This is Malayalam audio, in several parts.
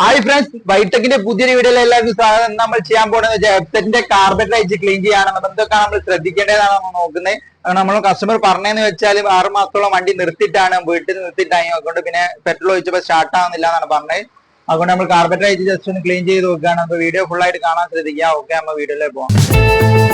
ഹായ് ഫ്രണ്ട്സ് ബൈടെക്കിന്റെ പുതിയൊരു വീഡിയോയിൽ എല്ലാവർക്കും സ്വാഗതം. നമ്മൾ ചെയ്യാൻ പോകുന്നത് ഹെഡ്സെറ്റിന്റെ കാർബറ്റ് അയച്ച് ക്ലീൻ ചെയ്യാനാണ്. എന്തൊക്കെ നമ്മൾ ശ്രദ്ധിക്കേണ്ടതാണ് നമ്മൾ നോക്കുന്നത്. നമ്മൾ കസ്റ്റമർ പറഞ്ഞതെന്ന് വെച്ചാൽ ആറ് മാസത്തോളം വണ്ടി നിർത്തിയിട്ടാണ്. വീട്ടിൽ നിർത്തിയിട്ടാണ് അതുകൊണ്ട് പിന്നെ പെട്രോൾ ഒഴിച്ചപ്പോൾ സ്റ്റാർട്ട് ആവുന്നില്ല എന്നാണ് പറഞ്ഞത്. അതുകൊണ്ട് നമ്മൾ കാർബറ്റ് അയച്ച് ജസ്റ്റ് ഒന്ന് ക്ലീൻ ചെയ്ത് നോക്കുകയാണ് അപ്പോൾ വീഡിയോ ഫുൾ ആയിട്ട് കാണാൻ ശ്രദ്ധിക്കുക. ഓക്കെ നമ്മൾ വീഡിയോയിലേക്ക് പോകാം.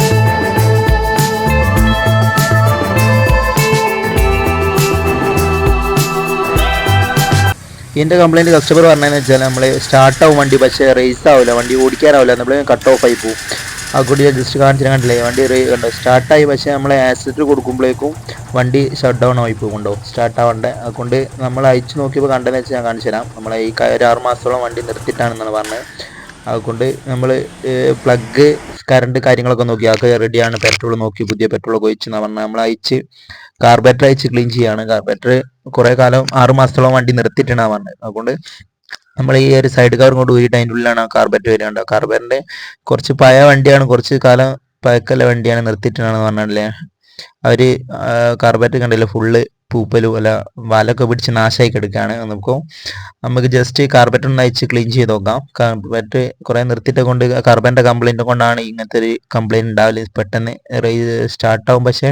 എന്റെ കംപ്ലൈന്റ് കസ്റ്റമർ പറഞ്ഞതെന്ന് വെച്ചാൽ നമ്മൾ സ്റ്റാർട്ടാവും വണ്ടി പക്ഷേ റേസ് ആവില്ല വണ്ടി ഓടിക്കാനാവില്ല നമ്മൾ കട്ട് ഓഫ് ആയി പോകും ആ കൂടി ജസ്റ്റ് കാണിച്ചിട്ട് കണ്ടില്ലേ വണ്ടി കണ്ടോ സ്റ്റാർട്ടായി പക്ഷേ നമ്മൾ ആസിഡ് കൊടുക്കുമ്പോഴേക്കും വണ്ടി ഷട്ട് ഡൗൺ ആയി പോകുന്നുണ്ടോ സ്റ്റാർട്ട് ആവണ്ട. അതുകൊണ്ട് നമ്മൾ അയച്ചു നോക്കിയപ്പോൾ കണ്ടെന്ന് വെച്ചാൽ ഞാൻ കാണിച്ചു തരാം. നമ്മൾ ഈ ഒരു ആറ് മാസത്തോളം വണ്ടി നിർത്തിയിട്ടാണെന്നാണ് പറഞ്ഞത്. അതുകൊണ്ട് നമ്മൾ പ്ലഗ് കറണ്ട് കാര്യങ്ങളൊക്കെ നോക്കി. അതൊക്കെ റെഡിയാണ് പെട്രോൾ നോക്കി പുതിയ പെട്രോൾ ഒക്കെ ഒഴിച്ച് പറഞ്ഞാൽ നമ്മൾ അയച്ച് കാർബറേറ്റർ അയച്ച് ക്ലീൻ ചെയ്യാണ്. കാർബറേറ്റർ കുറേ കാലം ആറ് മാസത്തോളം വണ്ടി നിർത്തിയിട്ടാണ് പറഞ്ഞത് അതുകൊണ്ട് നമ്മൾ ഈ ഒരു സൈഡ് കവർ കൊണ്ട് ഊരിയിട്ട് അതിന്റെ ഉള്ളിലാണ് ആ കാർബറ്റ് വരികയുണ്ട് കാർബറ്റിന്റെ കുറച്ച് പഴയ വണ്ടിയാണ് കുറച്ച് കാലം പഴക്കല്ല വണ്ടിയാണ് നിർത്തിയിട്ടാണ് പറഞ്ഞല്ലേ അവർ കാർബറ്റ് കണ്ടില്ല? ഫുള്ള് പൂപ്പലും അല്ല വലൊക്കെ പിടിച്ച് നാശമായി കിടക്കുകയാണ്. നമുക്ക് നമുക്ക് ജസ്റ്റ് കാർബറ്റ് ഒന്ന് അയച്ച് ക്ലീൻ ചെയ്ത് നോക്കാം. കാർബറ്റ് കുറേ നിർത്തിയിട്ട് കൊണ്ട് കാർബറ്റിന്റെ കംപ്ലൈന്റ് കൊണ്ടാണ് ഇങ്ങനത്തെ ഒരു കംപ്ലൈന്റ് ഉണ്ടാവില്ല പെട്ടെന്ന് സ്റ്റാർട്ടാവും പക്ഷേ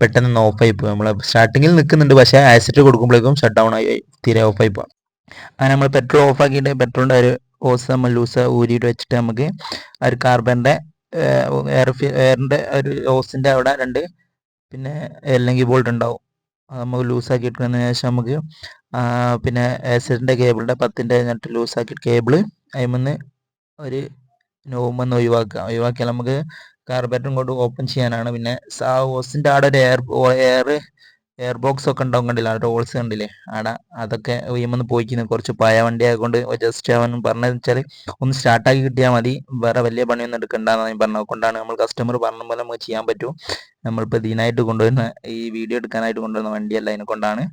പെട്ടെന്ന് ഓഫായി പോകും നമ്മൾ സ്റ്റാർട്ടിങ്ങിൽ നിൽക്കുന്നുണ്ട് പക്ഷേ ആസിഡ് കൊടുക്കുമ്പോഴേക്കും ഷട്ട് ഡൗൺ ആയി തീരെ ഓഫായി പോകാം അങ്ങനെ നമ്മൾ പെട്രോൾ ഓഫ് ആക്കിയിട്ട് പെട്രോളിന്റെ ഒരു ഓസ് നമ്മൾ ലൂസ് ഊരിയിട്ട് വെച്ചിട്ട് നമുക്ക് ഒരു കാർബണിന്റെ എയർ എയറിന്റെ ഒരു ഓസിന്റെ അവിടെ രണ്ട് പിന്നെ എല്ലെങ്കിൽ ബോൾട്ട് ഉണ്ടാവും. അത് നമുക്ക് ലൂസാക്കി എടുക്കുന്നതിന് ശേഷം നമുക്ക് പിന്നെ ആസിഡിന്റെ കേബിളിന്റെ പത്തിന്റെ എന്നിട്ട് ലൂസാക്കിയിട്ട് കേബിൾ അതിൽ നിന്ന് ഒരു നോമെന്ന് ഒഴിവാക്കുക. ഒഴിവാക്കിയാൽ നമുക്ക് കാർബറ്റും കൊണ്ട് ഓപ്പൺ ചെയ്യാനാണ്. പിന്നെ ഓസിന്റെ അവിടെ ഒരു എയർ എയർ എയർ ബോക്സ് ഒക്കെ ഉണ്ടാവും കണ്ടില്ല? അവിടെ ഹോൾസ് കണ്ടില്ലേ? ആടെ അതൊക്കെ വീമെന്ന് പോയിക്കുന്നു. കുറച്ച് പഴയ വണ്ടി ആയതുകൊണ്ട് ജസ്റ്റ് അവൻ പറഞ്ഞതെന്ന് വെച്ചാൽ ഒന്ന് സ്റ്റാർട്ടാക്കി കിട്ടിയാൽ മതി. വേറെ വലിയ പണിയൊന്നും എടുക്കണ്ടെന്ന് പറഞ്ഞത്. കൊണ്ടാണ് നമ്മൾ കസ്റ്റമർ പറഞ്ഞ പോലെ നമുക്ക് ചെയ്യാൻ പറ്റും. നമ്മളിപ്പോൾ ഇതിനായിട്ട് കൊണ്ടുവരുന്ന ഈ വീഡിയോ എടുക്കാനായിട്ട് കൊണ്ടുവരുന്ന വണ്ടിയല്ല. അതിനെ കൊണ്ടാണ്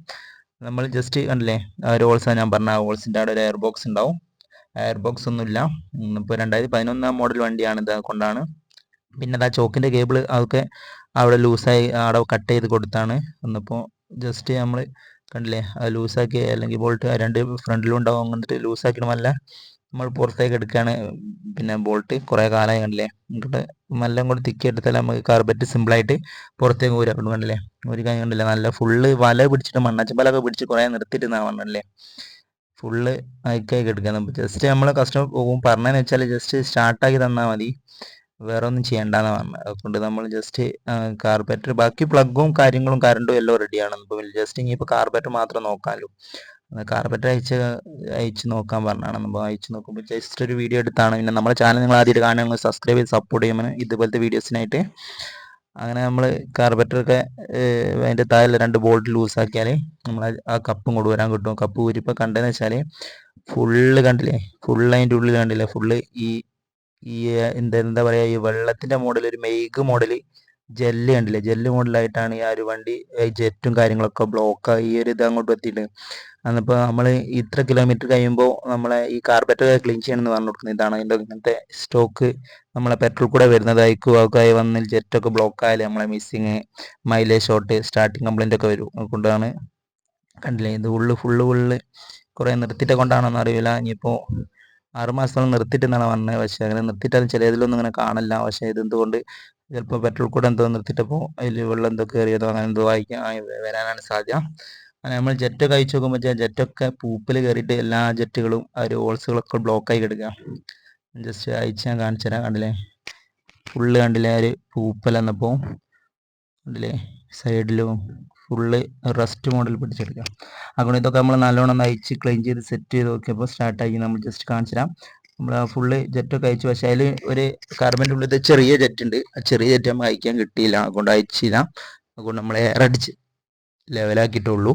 നമ്മൾ ജസ്റ്റ് കണ്ടില്ലേ? ഒരു ഹോൾസ് ഞാൻ പറഞ്ഞ ഹോൾസിന്റെ അവിടെ ഒരു എയർ ബോക്സ് ഉണ്ടാവും. എയർ ബോക്സ് ഒന്നുമില്ല. ഇപ്പോൾ രണ്ടായിരത്തി പതിനൊന്നാം മോഡൽ വണ്ടിയാണ് ഇത്. കൊണ്ടാണ് പിന്നെ ആ ചോക്കിന്റെ കേബിൾ അതൊക്കെ അവിടെ ലൂസായി അവിടെ കട്ട് ചെയ്ത് കൊടുത്താണ്. ഒന്നിപ്പോൾ ജസ്റ്റ് നമ്മൾ കണ്ടില്ലേ അത് ലൂസാക്കി അല്ലെങ്കിൽ ബോൾട്ട് രണ്ട് ഫ്രണ്ടിലും ഉണ്ടാവും അങ്ങനത്തെ ലൂസാക്കണമല്ല. നമ്മൾ പുറത്തേക്ക് എടുക്കുകയാണ്. പിന്നെ ബോൾട്ട് കുറേ കാലമായി കണ്ടില്ലേ എന്നിട്ട് നല്ല കൂടെ തിക്കി എടുത്താൽ നമുക്ക് കാർബറ്റ് സിമ്പിളായിട്ട് പുറത്തേക്ക് ഊരാ കൊണ്ട് കണ്ടില്ലേ. ഒരു കാര്യം കണ്ടില്ലേ നല്ല ഫുള്ള് വല പിടിച്ചിട്ട് മണ്ണാച്ചമ്പലൊക്കെ പിടിച്ച് കുറേ നാ പറഞ്ഞല്ലേ ഫുള്ള് അയക്കായി എടുക്കാൻ നമുക്ക് ജസ്റ്റ് നമ്മൾ കസ്റ്റമർ പോകും പറഞ്ഞതെന്ന് വെച്ചാൽ ജസ്റ്റ് സ്റ്റാർട്ടാക്കി തന്നാൽ മതി. വേറെ ഒന്നും ചെയ്യണ്ടെന്ന് പറഞ്ഞത് അതുകൊണ്ട് നമ്മൾ ജസ്റ്റ് കാർബറ്റർ ബാക്കി പ്ലഗും കാര്യങ്ങളും കറണ്ടും എല്ലാം റെഡിയാണ് ഇപ്പോൾ ജസ്റ്റ് ഇനിയിപ്പോൾ കാർബറ്റർ മാത്രം നോക്കാമല്ലോ കാർബറ്റർ അയച്ച് അയച്ച് നോക്കാൻ പറഞ്ഞാണ്. നമ്മൾ അയച്ച് നോക്കുമ്പോൾ ജസ്റ്റ് ഒരു വീഡിയോ എടുത്താണ്. പിന്നെ നമ്മുടെ ചാനൽ നിങ്ങൾ ആദ്യമായിട്ട് കാണുകയാണെങ്കിൽ സബ്സ്ക്രൈബ് ചെയ്ത് സപ്പോർട്ട് ചെയ്യുമ്പോൾ ഇതുപോലത്തെ വീഡിയോസിനായിട്ട് അങ്ങനെ നമ്മൾ കാർബറ്ററൊക്കെ അതിന്റെ താഴെ രണ്ട് ബോൾട്ട് ലൂസാക്കിയാൽ നമ്മൾ ആ കപ്പും കൊണ്ട് വരാൻ കിട്ടും. കപ്പ് ഊരിപ്പോൾ കണ്ടതെന്ന് വെച്ചാൽ ഫുള്ള് കണ്ടില്ലേ? ഫുള്ള് അതിന്റെ ഉള്ളിൽ കണ്ടില്ലേ? ഫുള്ള് ഈ ഈ എന്താ എന്താ പറയുക ഈ വെള്ളത്തിന്റെ മോഡൽ ഒരു മെയ്ക്ക് മോഡൽ ജെല്ല് കണ്ടില്ലേ? ജെല്ല് മോഡലായിട്ടാണ് ഈ ആ ഒരു വണ്ടി ജെറ്റും കാര്യങ്ങളൊക്കെ ബ്ലോക്ക് ഈ ഒരു ഇത് അങ്ങോട്ട് എത്തിയിട്ട് അന്നിപ്പോൾ നമ്മൾ ഇത്ര കിലോമീറ്റർ കഴിയുമ്പോൾ നമ്മളെ ഈ കാർബറ്റ് ക്ലീൻ ചെയ്യണമെന്ന് പറഞ്ഞു കൊടുക്കുന്നത്. ഇതാണ് അതിന്റെ ഇങ്ങനത്തെ സ്റ്റോക്ക് നമ്മളെ പെട്രോൾ കൂടെ വരുന്നതായിരിക്കും. ഒക്കെ വന്ന് ജെറ്റൊക്കെ ബ്ലോക്ക് ആയാലും നമ്മളെ missing mileage short starting complaint ഒക്കെ വരും. അതുകൊണ്ടാണ് കണ്ടില്ലേ ഇത് ഉള്ളു ഫുള്ള് ഫുള്ള് കുറേ നിർത്തിയിട്ട് കൊണ്ടാണോന്ന് അറിയില്ല ഇനിയിപ്പോൾ ആറ് മാസത്തോളം നിർത്തിയിട്ടെന്നാണ് പറഞ്ഞത്. പക്ഷേ അങ്ങനെ നിർത്തിയിട്ടാലും ചിലതിലൊന്നും അങ്ങനെ കാണില്ല. പക്ഷേ ഇതെന്തുകൊണ്ട് ചിലപ്പോൾ പെട്രോൾ കൂടെ എന്തോ നിർത്തിയിട്ടപ്പോൾ അതിൽ വെള്ളം എന്തോ കയറിയതോ അങ്ങനെ എന്തോ ആയിരിക്കാം വരാനാണ് സാധ്യത. നമ്മൾ ജെറ്റൊക്കെ അയച്ചു നോക്കുമ്പോൾ ജെറ്റൊക്കെ പൂപ്പിൽ കയറിയിട്ട് എല്ലാ ജെറ്റുകളും ആ ഒരു ഹോൾസുകളൊക്കെ ബ്ലോക്കായി കിടക്കുക ജസ്റ്റ് അയച്ച് ഞാൻ കാണിച്ചു തരാം. കണ്ടില്ലേ? ഫുള്ള് കണ്ടില്ലേ? ആ ഒരു പൂപ്പൽ എന്നപ്പോൾ കണ്ടില്ലേ? സൈഡിലും ഫുള്ള് റസ്റ്റ് മോഡൽ പിടിച്ചെടുക്കാം അതുകൊണ്ട് ഇതൊക്കെ നമ്മൾ നല്ലോണം അയച്ച് ക്ലീൻ ചെയ്ത് സെറ്റ് ചെയ്ത് നോക്കിയപ്പോൾ സ്റ്റാർട്ടാക്കി നമ്മൾ ജസ്റ്റ് കാണിച്ചു തരാം നമ്മൾ ഫുള്ള് ജെറ്റൊക്കെ അയച്ചു പക്ഷേ അതിൽ ഒരു കാർബന്റെ ഉള്ളിൽ ചെറിയ ജെറ്റ് ഉണ്ട്. ആ ചെറിയ ജെറ്റ് നമുക്ക് അയക്കാൻ കിട്ടിയില്ല. അതുകൊണ്ട് അയച്ചില്ല അതുകൊണ്ട് നമ്മൾ എയർ അടിച്ച് ലെവലാക്കിയിട്ടുള്ളൂ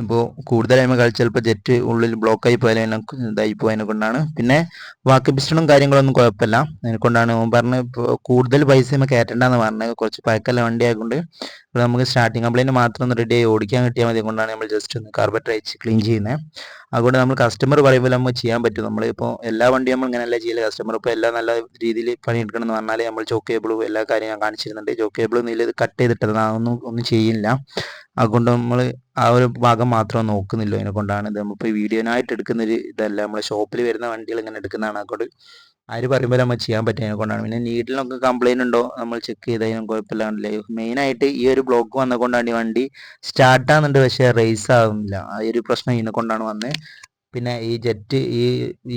അപ്പോൾ കൂടുതലായ്മ കളിച്ച് ചിലപ്പോൾ ജെറ്റ് ഉള്ളിൽ ബ്ലോക്ക് ആയി പോയാലും ഇതായി പോയതിനെ കൊണ്ടാണ്. പിന്നെ വാക്ക് പിസ്റ്റണും കാര്യങ്ങളൊന്നും കുഴപ്പമില്ല അതിനെ കൊണ്ടാണ് ഓൻ പറഞ്ഞ് ഇപ്പോൾ കൂടുതൽ പൈസ നമ്മൾ കയറ്റണ്ടെന്ന് പറഞ്ഞത്. കുറച്ച് പഴക്കല്ല വണ്ടി ആയതുകൊണ്ട് അപ്പോൾ നമുക്ക് സ്റ്റാർട്ടിങ് കംപ്ലൈന്റ് മാത്രം ഒന്ന് റെഡി ആയി ഓടിക്കാൻ കിട്ടിയാൽ മതി. കൊണ്ടാണ് നമ്മൾ ജസ്റ്റ് ഒന്ന് കാർബറ്റർ അയച്ച് ക്ലീൻ ചെയ്യുന്നത് അതുകൊണ്ട് നമ്മൾ കസ്റ്റമർ പറയുമ്പോൾ നമ്മൾ ചെയ്യാൻ പറ്റും. നമ്മൾ ഇപ്പോൾ എല്ലാ വണ്ടിയും നമ്മൾ ഇങ്ങനെയല്ല ചെയ്യില്ല കസ്റ്റമർ ഇപ്പോൾ എല്ലാം നല്ല രീതിയിൽ പണിയെടുക്കണം എന്ന് പറഞ്ഞാൽ നമ്മൾ ചോക്കേബിളും എല്ലാ കാര്യം ഞാൻ കാണിച്ചിരുന്നുണ്ട്. ചോക്കേബിളും ഇതിൽ കട്ട് ചെയ്തിട്ടത് അതൊന്നും ഒന്നും ചെയ്യില്ല. അതുകൊണ്ട് നമ്മൾ ആ ഒരു ഭാഗം മാത്രം നോക്കുന്നില്ല. അതിനെ കൊണ്ടാണ് ഇത് നമ്മളിപ്പോൾ വീഡിയോനായിട്ട് എടുക്കുന്ന ഒരു ഇതല്ല. നമ്മളെ ഷോപ്പിൽ വരുന്ന വണ്ടികൾ ഇങ്ങനെ എടുക്കുന്നതാണ്. അതുകൊണ്ട് ആര് പറയുമ്പോൾ നമ്മൾ ചെയ്യാൻ പറ്റിയതിനെ കൊണ്ടാണ്. പിന്നെ നീഡിലൊക്കെ കംപ്ലൈന്റ് ഉണ്ടോ? നമ്മൾ ചെക്ക് ചെയ്തതിനും കുഴപ്പമില്ലാണ്ടല്ലേ? മെയിനായിട്ട് ഈ ഒരു ബ്ലോക്ക് വന്നതുകൊണ്ടാണ് ഈ വണ്ടി സ്റ്റാർട്ട് ആകുന്നുണ്ട് പക്ഷേ റേസ് ആകുന്നില്ല ആ ഒരു പ്രശ്നം ഇതിനെ കൊണ്ടാണ് വന്നത് പിന്നെ ഈ ജെറ്റ് ഈ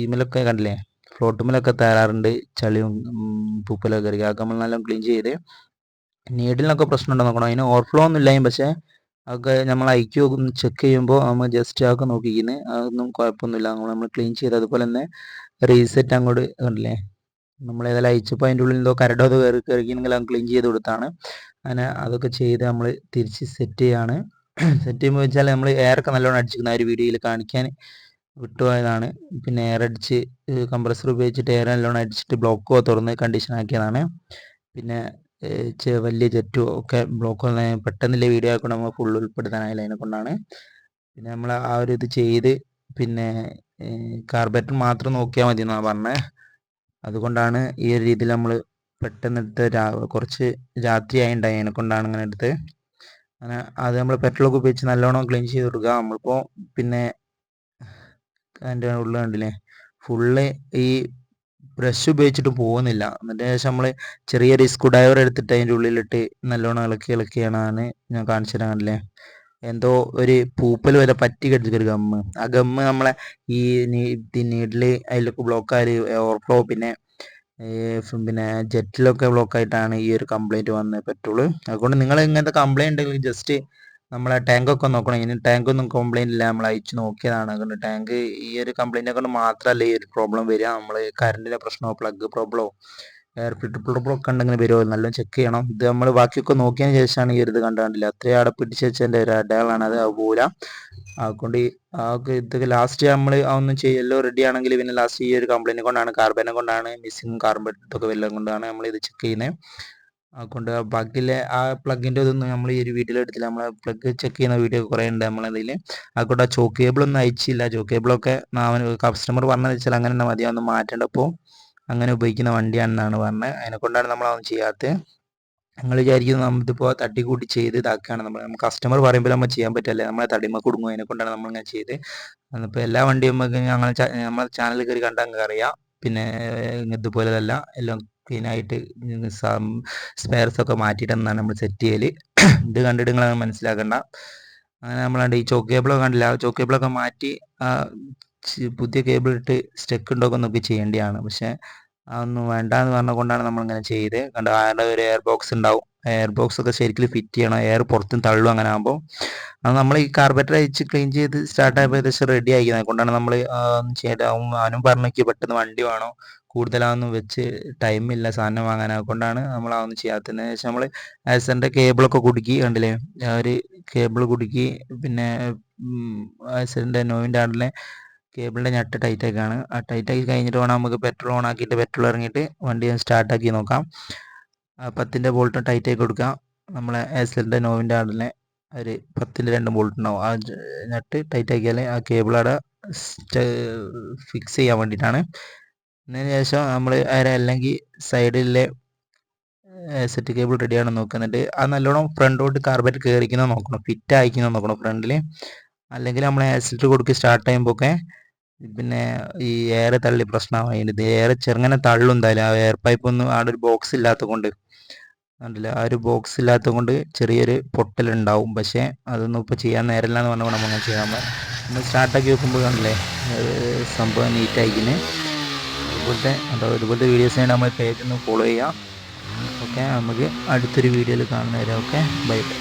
ഈമിലൊക്കെ കണ്ടില്ലേ? ഫ്ലോട്ടുമിലൊക്കെ തരാറുണ്ട് ചളിയും പൂപ്പലൊക്കെ കയറി. ആക്കുമ്പോൾ നല്ല ക്ലീൻ ചെയ്ത് നീഡിലിനൊക്കെ പ്രശ്നം ഉണ്ടോ നോക്കണം. അതിന് ഓവർഫ്ലോ ഒന്നും ഇല്ലായും പക്ഷേ അതൊക്കെ നമ്മൾ ഐക്യു ചെക്ക് ചെയ്യുമ്പോൾ നമ്മൾ ജസ്റ്റ് അതൊക്കെ നോക്കിക്കുന്നു അതൊന്നും കുഴപ്പമൊന്നുമില്ല. നമ്മൾ ക്ലീൻ ചെയ്ത് അതുപോലെ തന്നെ റീസെറ്റ് അങ്ങോട്ട് കണ്ടില്ലേ? നമ്മൾ ഏതായാലും അയച്ചപ്പോൾ അതിന്റെ ഉള്ളിൽ എന്തോ കരടോ അത് കയറി കയറിക്കുന്നെങ്കിൽ അത് ക്ലീൻ ചെയ്ത് കൊടുത്താണ്. അങ്ങനെ അതൊക്കെ ചെയ്ത് നമ്മൾ തിരിച്ച് സെറ്റ് ചെയ്യാണ്. സെറ്റ് ചെയ്യുമ്പോൾ വെച്ചാൽ നമ്മൾ എയറൊക്കെ നല്ലോണം അടിച്ചിരിക്കുന്ന. ആ ഒരു വീഡിയോയിൽ കാണിക്കാൻ വിട്ടുപോയതാണ്. പിന്നെ എയർ അടിച്ച് കംപ്രസർ ഉപയോഗിച്ചിട്ട് എയർ നല്ലോണം അടിച്ചിട്ട് ബ്ലോക്കോ തുറന്ന് കണ്ടീഷൻ ആക്കിയതാണ്. പിന്നെ വലിയ ജെറ്റും ഒക്കെ ബ്ലോക്ക് വന്നാൽ പെട്ടെന്നില്ല വീഡിയോ ആയിക്കൊണ്ട് നമ്മൾ ഫുൾ ഉൾപ്പെടുത്താനായില്ല അതിനെ കൊണ്ടാണ്. പിന്നെ നമ്മൾ ആ ഒരു ഇത് ചെയ്ത് പിന്നെ കാർബറ്റർ മാത്രം നോക്കിയാൽ മതി എന്നാണ് പറഞ്ഞത് അതുകൊണ്ടാണ് ഈ ഒരു രീതിയിൽ നമ്മൾ പെട്ടെന്ന് എടുത്ത് രാ കുറച്ച് രാത്രി ആയിണ്ടായി അതിനെ കൊണ്ടാണ് അങ്ങനെ എടുത്ത്. അങ്ങനെ അത് നമ്മൾ പെട്രോളൊക്കെ ഉപയോഗിച്ച് നല്ലോണം ക്ലീൻ ചെയ്ത് കൊടുക്കുക നമ്മളിപ്പോൾ പിന്നെ അതിന്റെ ഉള്ളിൽ കണ്ടില്ലേ? ഫുള്ള് ഈ ബ്രഷ് ഉപയോഗിച്ചിട്ട് പോകുന്നില്ല. എന്നിട്ട് ശേഷം നമ്മൾ ചെറിയ റിസ്ക് ഡ്രൈവർ എടുത്തിട്ട് അതിന്റെ ഉള്ളിലിട്ട് നല്ലോണം ഇളക്കി ഇളക്കിയാണ് ഞാൻ കാണിച്ചു എന്തോ ഒരു പൂപ്പൽ വരെ പറ്റി കിടക്കൊരു ഗമ്മ് ആ ഗമ്മ് നമ്മളെ ഈ നീഡിൽ അതിലൊക്കെ ബ്ലോക്ക് ആയി ഓവർഫ്ലോ പിന്നെ പിന്നെ ജെറ്റിലൊക്കെ ബ്ലോക്ക് ആയിട്ടാണ് ഈ ഒരു കംപ്ലൈന്റ് വന്നേ പെട്രോൾ. അതുകൊണ്ട് നിങ്ങൾ ഇങ്ങനത്തെ കംപ്ലൈന്റ് ഉണ്ടെങ്കിൽ ജസ്റ്റ് നമ്മളെ ടാങ്കൊക്കെ നോക്കണം. ഇനി ടാങ്ക് ഒന്നും കംപ്ലൈന്റ് ഇല്ല. നമ്മൾ അയച്ചു നോക്കിയതാണ്. അതുകൊണ്ട് ടാങ്ക് ഈ ഒരു കംപ്ലൈന്റ് കൊണ്ട് മാത്രമല്ല ഈ ഒരു പ്രോബ്ലം വരിക. നമ്മൾ കറണ്ടിന്റെ പ്രശ്നമോ പ്ലഗ് പ്രോബ്ലമോ എയർ പ്രോബ്ലം ഒക്കെ ഉണ്ടെങ്കിൽ വരുമോ നല്ല ചെക്ക് ചെയ്യണം. ഇത് നമ്മൾ ബാക്കിയൊക്കെ നോക്കിയതിന് ശേഷമാണ് ഈ ഒരു ഇത് കണ്ടുകൊണ്ടില്ല അത്രയും അവിടെ പിടിച്ച് വെച്ചതിന്റെ ഒരു അടയാളാണ് അത് പോല അതുകൊണ്ട് ഈ ആ ഒക്കെ ഇത് ലാസ്റ്റ് നമ്മൾ ഒന്നും ചെയ്യല്ലോ റെഡി ആണെങ്കിൽ പിന്നെ ലാസ്റ്റ് ഈ ഒരു കംപ്ലൈന്റ് കൊണ്ടാണ് കാർബനെ കൊണ്ടാണ് മിസ്സിങ് കാർബൺ ഇതൊക്കെ വല്ലതും കൊണ്ടാണ് നമ്മൾ ഇത് ചെക്ക് ചെയ്യുന്നത്. അതുകൊണ്ട് ബാക്കിയിലെ ആ പ്ലഗിന്റെ ഇതൊന്നും നമ്മൾ ഈ ഒരു വീഡിയോയിൽ എടുത്തില്ല. നമ്മൾ പ്ലഗ് ചെക്ക് ചെയ്യുന്ന വീഡിയോ കുറേ ഉണ്ട്. നമ്മളതിൽ അതുകൊണ്ട് ആ ചോക്ക് കേബിൾ ഒന്നും അയച്ചില്ല. ചോക്ക് കേബിളൊക്കെ കസ്റ്റമർ പറഞ്ഞത് വെച്ചാൽ അങ്ങനെ തന്നെ മതി. ഒന്ന് മാറ്റേണ്ടപ്പോൾ അങ്ങനെ ഉപയോഗിക്കുന്ന വണ്ടിയാണെന്നാണ് പറഞ്ഞത്. അതിനെ കൊണ്ടാണ് നമ്മൾ അതൊന്നും ചെയ്യാത്തത്. നിങ്ങൾ വിചാരിക്കുന്നത് നമ്മളിതിപ്പോൾ തട്ടിക്കൂട്ടി ചെയ്ത് ഇതാക്കുകയാണ്. നമ്മൾ നമ്മൾ കസ്റ്റമർ പറയുമ്പോൾ നമ്മൾ ചെയ്യാൻ പറ്റില്ല? നമ്മളെ തടിമ കുടുങ്ങും. നമ്മൾ ഇങ്ങനെ ചെയ്ത്. അതിപ്പോൾ എല്ലാ വണ്ടിയും ഞങ്ങൾ നമ്മളെ ചാനൽ കയറി കണ്ടാൽ അറിയാം പിന്നെ ഇതുപോലെതല്ല. എല്ലാം ക്ലീനായിട്ട് സ്പെയർസ് ഒക്കെ മാറ്റിയിട്ടെന്നാണ് നമ്മൾ സെറ്റ് ചെയ്യൽ ഇത് കണ്ടിട്ട് നിങ്ങൾ മനസ്സിലാക്കണ്ട. അങ്ങനെ നമ്മളാണ്ട് ഈ ചോക്ക് കേബിളൊക്കെ കണ്ടില്ല? ആ ചോക്ക് കേബിളൊക്കെ മാറ്റി പുതിയ കേബിൾ ഇട്ട് സ്റ്റെക്ക് ഉണ്ടോ എന്നൊക്കെ ചെയ്യേണ്ടതാണ് പക്ഷേ അതൊന്നും വേണ്ട എന്ന് പറഞ്ഞുകൊണ്ടാണ് നമ്മളിങ്ങനെ ചെയ്ത്. കണ്ട? ആരുടെ ഒരു എയർ ബോക്സ് ഉണ്ടാവും. എയർ ബോക്സ് ഒക്കെ ശരിക്കും ഫിറ്റ് ചെയ്യണം. എയർ പുറത്തും തള്ളും അങ്ങനെ ആകുമ്പോൾ അത് നമ്മൾ ഈ കാർബറ്റർ അയച്ച് ക്ലീൻ ചെയ്ത് സ്റ്റാർട്ട് ആയപ്പോൾ ഏകദേശം റെഡി ആയിരിക്കുന്നത് അതുകൊണ്ടാണ് നമ്മൾ ചെയ്യാൻ അവനും പറഞ്ഞു പെട്ടെന്ന് വണ്ടി വേണോ. കൂടുതലാണെന്ന് വെച്ച് ടൈമില്ല സാധനം വാങ്ങാൻ. അതുകൊണ്ടാണ് നമ്മൾ അതൊന്നും ചെയ്യാത്തതിന് ശേഷം നമ്മൾ ആസറിന്റെ കേബിളൊക്കെ കുടുക്കി കണ്ടില്ലേ? ഒരു കേബിൾ കുടുക്കി പിന്നെ ആസറിന്റെ നോവിന്റെ ആണ്ടിലെ കേബിളിന്റെ ഞട്ട് ടൈറ്റ് ആക്കാണ് ആ ടൈറ്റ് ആക്കി കഴിഞ്ഞിട്ട് വേണം നമുക്ക് പെട്രോൾ ഓൺ ആക്കിയിട്ട് പെട്രോൾ ഇറങ്ങിയിട്ട് വണ്ടി സ്റ്റാർട്ട് ആക്കി നോക്കാം. പത്തിന്റെ ബോൾട്ട് ടൈറ്റ് ആക്കി കൊടുക്കാം. നമ്മളെ ആസറിന്റെ നോവിന്റെ ആണ്ടിലെ ഒരു പത്തിന്റെ രണ്ട് ബോൾട്ട് ഉണ്ടാവും. ആ ഞെട്ട് ടൈറ്റാക്കിയാൽ ആ കേബിൾ അവിടെ ഫിക്സ് ചെയ്യാൻ വേണ്ടിയിട്ടാണ്. അതിന് ശേഷം നമ്മൾ അല്ലെങ്കിൽ സൈഡിലെ സെറ്റ് കേബിൾ നോക്കുക നോക്കുന്നുണ്ട് ആ നല്ലോണം ഫ്രണ്ടോട്ട് കാർബറ്റ് കയറിക്കുന്നത് നോക്കണം. ഫിറ്റ് അയക്കുന്നത് നോക്കണം ഫ്രണ്ടിൽ അല്ലെങ്കിൽ നമ്മൾ ആസിഡ് കൊടുക്കി സ്റ്റാർട്ട് ചെയ്യുമ്പോൾ ഒക്കെ പിന്നെ ഈ എയർ തള്ളി പ്രശ്നമായി. ഇത് എയർ ചെറുങ്ങനെ തള്ളും എന്തായാലും. ആ എയർ പൈപ്പ് ഒന്നും അവിടെ ഒരു ബോക്സ് ഇല്ലാത്ത കൊണ്ട് കണ്ടില്ല? ആ ഒരു ബോക്സ് ഇല്ലാത്തത് കൊണ്ട് ചെറിയൊരു പൊട്ടലുണ്ടാവും. പക്ഷേ അതൊന്നും ഇപ്പോൾ ചെയ്യാൻ നേരമില്ല എന്ന് പറഞ്ഞാൽ നമ്മൾ അങ്ങനെ ചെയ്യാൻ നമ്മൾ സ്റ്റാർട്ടാക്കി വെക്കുമ്പോൾ കണ്ടില്ലേ? സംഭവം നീറ്റ് ആയിക്കിന്. ഇതുപോലത്തെ അതോ ഇതുപോലത്തെ വീഡിയോസിനെ നമ്മൾ പേജ് ഒന്ന് ഫോളോ ചെയ്യാം. ഓക്കെ നമുക്ക് അടുത്തൊരു വീഡിയോയിൽ കാണുന്നവരെ ഓക്കെ ബൈ ബൈ